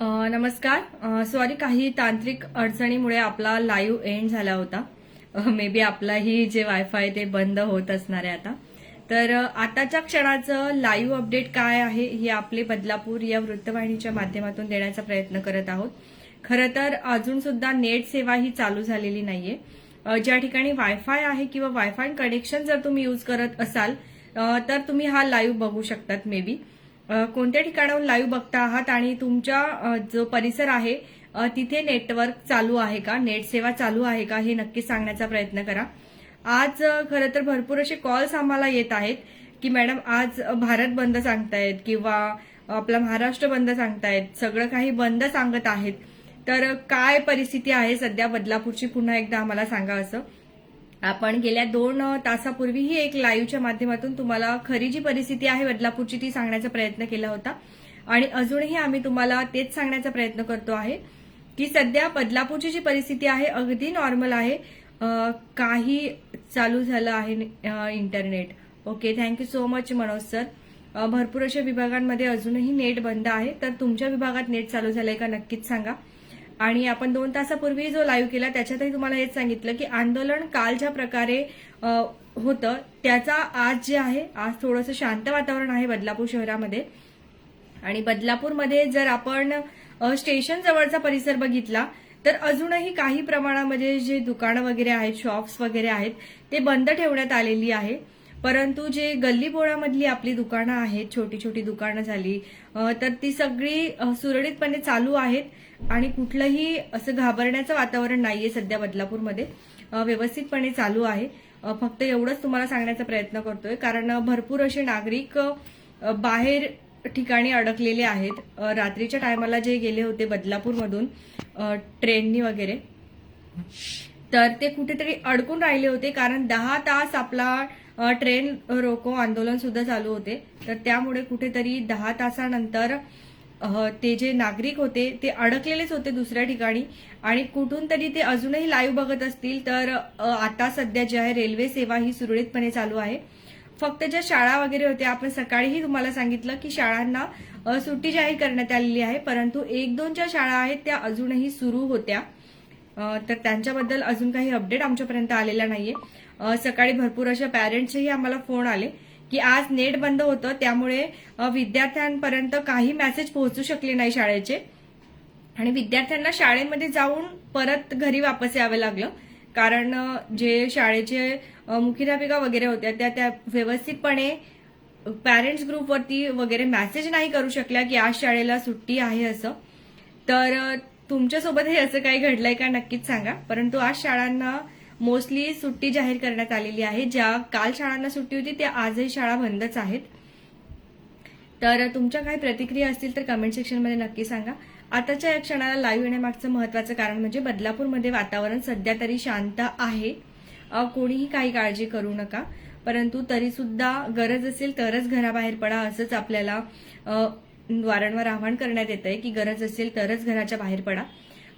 नमस्कार. सॉरी काही तांत्रिक अडचणीमुळे आपला लाईव्ह एंड झाला होता. मे बी आपलाही जे वायफाय ते बंद होत असणार आहे आता. तर आताच्या क्षणाचं लाईव्ह अपडेट काय आहे हे आपले बदलापूर या वृत्तवाहिनीच्या माध्यमातून देण्याचा प्रयत्न करत आहोत. खरं तर अजून सुद्धा नेट सेवा ही चालू झालेली नाहीये. ज्या ठिकाणी वायफाय आहे किंवा वायफाय कनेक्शन जर तुम्ही यूज करत असाल तर तुम्ही हा लाईव्ह बघू शकतात मे बी कोणत्या ठिकाणाहून लाईव्ह बघता आहात आणि तुमच्या जो परिसर आहे तिथे नेटवर्क चालू आहे का? नेट सेवा चालू आहे का? हे नक्कीच सांगण्याचा प्रयत्न करा. आज खरं तर भरपूर असे कॉल्स आम्हाला येत आहेत की मॅडम आज भारत बंद सांगतायत किंवा आपला महाराष्ट्र बंद सांगतायत सगळं काही बंद सांगत आहेत. तर काय परिस्थिती आहे सध्या? बदलापूरची पुन्हा एकदा आम्हाला सांगा असं. आपण गेल्या दोन तासापूर्वीही एक लाईव्हच्या माध्यमातून तुम्हाला खरी जी परिस्थिती आहे बदलापूरची ती सांगण्याचा प्रयत्न केला होता. आणि अजूनही आम्ही तुम्हाला तेच सांगण्याचा प्रयत्न करतो आहे की सध्या बदलापूरची जी परिस्थिती आहे अगदी नॉर्मल आहे. काही चालू झालं आहे internet okay thank you so much Manoj sir भरपूर अशा विभागांमध्ये अजूनही नेट बंद आहे. तर तुमच्या विभागात नेट चालू झालंय का नक्कीच सांगा. आणि आपण दोन तासापूर्वी जो लाईव्ह केला त्याच्यातही तुम्हाला हेच सांगितलं की आंदोलन काल ज्या प्रकारे होतं त्याचा आज जे आहे आज थोडंसं शांत वातावरण आहे बदलापूर शहरामध्ये. आणि बदलापूरमध्ये जर आपण स्टेशन जवळचा परिसर बघितला तर अजूनही काही प्रमाणामध्ये जे दुकानं वगैरे आहेत शॉप्स वगैरे आहेत ते बंद ठेवण्यात आलेली आहे. परंतु जे गल्ली बोळामधली आपली दुकानं आहेत छोटी छोटी दुकानं झाली तर ती सगळी सुरळीतपणे चालू आहेत. आणि कुठलंही असं घाबरण्याचं वातावरण नाहीये सध्या बदलापूरमध्ये. व्यवस्थितपणे चालू आहे. फक्त एवढंच तुम्हाला सांगण्याचा प्रयत्न करतोय. कारण भरपूर असे नागरिक बाहेर ठिकाणी अडकलेले आहेत. रात्रीच्या टायमाला जे गेले होते बदलापूरमधून ट्रेननी वगैरे तर ते कुठेतरी अडकून राहिले होते. कारण दहा तास आपला ट्रेन रोको आंदोलन सुद्धा चालू होते. तर त्यामुळे कुठेतरी दहा तासानंतर ते जे नागरिक होते ते अडकलेलेच होते दुसऱ्या ठिकाणी. आणि कुठून तरी ते अजूनही लाईव्ह बघत असतील तर आता सध्या जे आहे रेल्वे सेवा ही सुरळीतपणे चालू आहे. फक्त ज्या शाळा वगैरे होत्या आपण सकाळीही तुम्हाला सांगितलं की शाळांना सुट्टी जाहीर करण्यात आलेली आहे. परंतु एक दोन ज्या शाळा आहेत त्या अजूनही सुरू होत्या. तर त्यांच्याबद्दल अजून काही अपडेट आमच्यापर्यंत आलेला नाहीये. सकाळी भरपूर अशा पॅरेंट्सचेही आम्हाला फोन आले. की आज नेट बंद होतं त्यामुळे विद्यार्थ्यांपर्यंत काही मेसेज पोहोचू शकले नाही शाळेचे. आणि विद्यार्थ्यांना शाळेमध्ये जाऊन परत घरी वापस यावं लागलं. कारण जे शाळेचे मुख्याध्यापिका वगैरे होत्या त्या त्या व्यवस्थितपणे पॅरेंट्स ग्रुपवरती वगैरे मेसेज नाही करू शकल्या की आज शाळेला सुट्टी आहे असं. तर तुमच्यासोबत हे असं काही घडलंय का? नक्कीच सांगा. परंतु आज शाळांना मोस्टली सुट्टी जाहीर करण्यात आलेली आहे. ज्या काल शाळांना सुट्टी होती त्या आजही शाळा बंदच आहेत. तर तुमच्या काही प्रतिक्रिया असतील तर कमेंट सेक्शनमध्ये नक्की सांगा. आताच्या या क्षणाला लाईव्ह येण्यामागचं महत्वाचं कारण म्हणजे बदलापूरमध्ये वातावरण सध्या तरी शांत आहे. कोणीही काही काळजी करू नका. परंतु तरी सुद्धा गरज असेल तरच घराबाहेर पडा असंच आपल्याला वारंवार आवाहन करण्यात येत आहे की गरज असेल तरच घराच्या बाहेर पडा.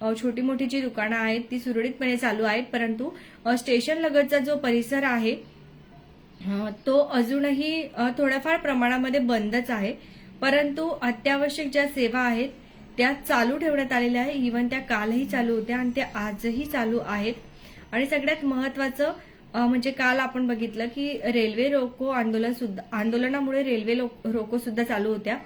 छोटी मोठी जी दुकानं आहेत ती सुरळीतपणे चालू आहेत परंतु स्टेशन लगतचा जो परिसर आहे तो अजूनही थोड्याफार प्रमाणामध्ये बंदच आहे. परंतु अत्यावश्यक ज्या सेवा आहेत त्या चालू ठेवण्यात आलेल्या आहे इव्हन त्या कालही चालू होत्या आणि त्या आजही चालू आहेत. आणि सगळ्यात महत्वाचं म्हणजे काल आपण बघितलं की रेल्वे रोको आंदोलन सुद्धा आंदोलनामुळे रेल्वे रोको सुद्धा चालू होत्या.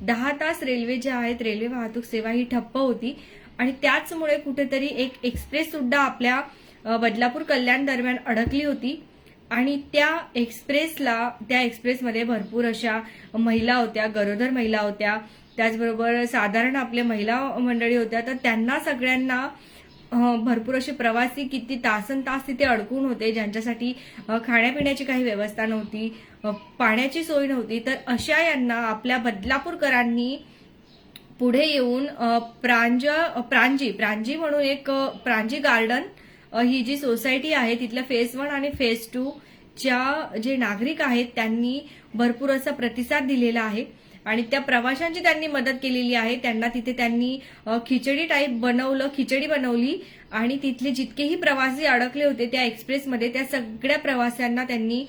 दहा तास रेल्वे ज्या आहेत रेल्वे वाहतूक सेवा ही ठप्प होती. आणि त्याचमुळे कुठेतरी एक एक्सप्रेस सुद्धा आपल्या बदलापूर कल्याण दरम्यान अडकली होती. आणि त्या एक्सप्रेसला त्या एक्सप्रेसमध्ये भरपूर अशा महिला होत्या गरोदर महिला होत्या. त्याचबरोबर साधारण आपल्या महिला मंडळी होत्या. तर त्यांना सगळ्यांना भरपूर असे प्रवासी किती तासन तास तिथे अडकून होते ज्यांच्यासाठी खाण्यापिण्याची काही व्यवस्था नव्हती पाण्याची सोय नव्हती. तर अशा यांना आपल्या बदलापूरकरांनी पुढे येऊन प्रांज प्रांजी प्रांजी म्हणून एक प्रांजी गार्डन ही जी सोसायटी आहे तिथल्या फेज वन आणि फेज टू च्या जे नागरिक आहेत त्यांनी भरपूर असा प्रतिसाद दिलेला आहे. आणि त्या प्रवाशांची त्यांनी मदत केलेली आहे. त्यांना तिथे त्यांनी खिचडी टाईप बनवलं खिचडी बनवली. आणि तिथले जितकेही प्रवासी अडकले होते त्या एक्सप्रेसमध्ये त्या सगळ्या प्रवाशांना त्यांनी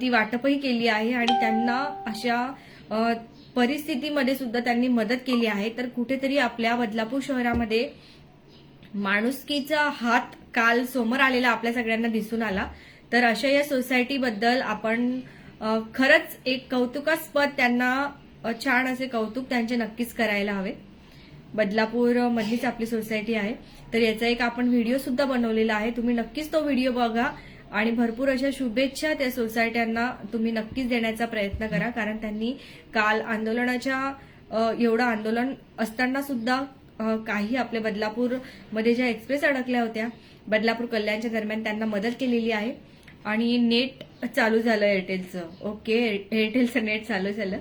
ती वाटपही केली आहे. आणि त्यांना अशा परिस्थितीमध्ये सुद्धा त्यांनी मदत केली आहे. तर कुठेतरी आपल्या बदलापूर शहरामध्ये माणुसकीचा हात काल समोर आलेला आपल्या सगळ्यांना दिसून आला. तर अशा या सोसायटीबद्दल आपण खरंच एक कौतुकास्पद त्यांना छान असे कौतुक त्यांचे नक्कीच करायला हवे. बदलापूर मधलीच आपली सोसायटी आहे. तर याचा एक आपण व्हिडिओ सुद्धा बनवलेला आहे. तुम्ही नक्कीच तो व्हिडिओ बघा. आणि भरपूर अशा शुभेच्छा त्या सोसायट्यांना तुम्ही नक्कीच देण्याचा प्रयत्न करा कारण त्यांनी काल आंदोलनाच्या एवढं आंदोलन असताना सुद्धा काही आपल्या बदलापूरमध्ये ज्या एक्सप्रेस अडकल्या होत्या बदलापूर कल्याणच्या दरम्यान त्यांना मदत केलेली आहे. आणि नेट चालू झालं एअरटेलचं. ओके एअरटेलचं नेट चालू झालं.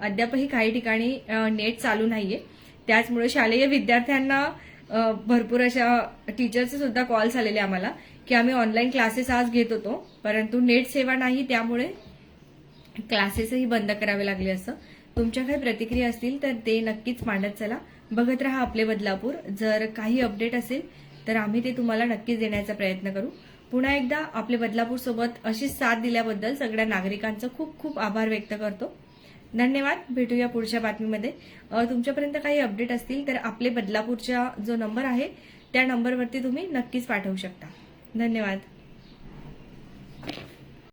अद्यापही काही ठिकाणी नेट चालू नाहीये. त्याचमुळे शालेय विद्यार्थ्यांना भरपूर अशा टीचरचे सुद्धा कॉल्स आलेले आम्हाला की आम्ही ऑनलाईन क्लासेस आज घेत होतो परंतु नेट सेवा नाही त्यामुळे क्लासेसही बंद करावे लागले असं. तुमच्या काही प्रतिक्रिया असतील तर ते नक्कीच मांडत चला. बघत राहा आपले बदलापूर. जर काही अपडेट असेल तर आम्ही ते तुम्हाला नक्कीच देण्याचा प्रयत्न करू. पुन्हा एकदा आपले बदलापूर सोबत अशी साथ दिल्याबद्दल सगळ्या नागरिकांचं खूप खूप आभार व्यक्त करतो. धन्यवाद. भेटूया पुढच्या बातमीमध्ये. तुमच्यापर्यंत काही अपडेट असतील तर आपले बदलापूरचा जो नंबर आहे त्या नंबरवरती तुम्ही नक्कीच पाठवू शकता. धन्यवाद.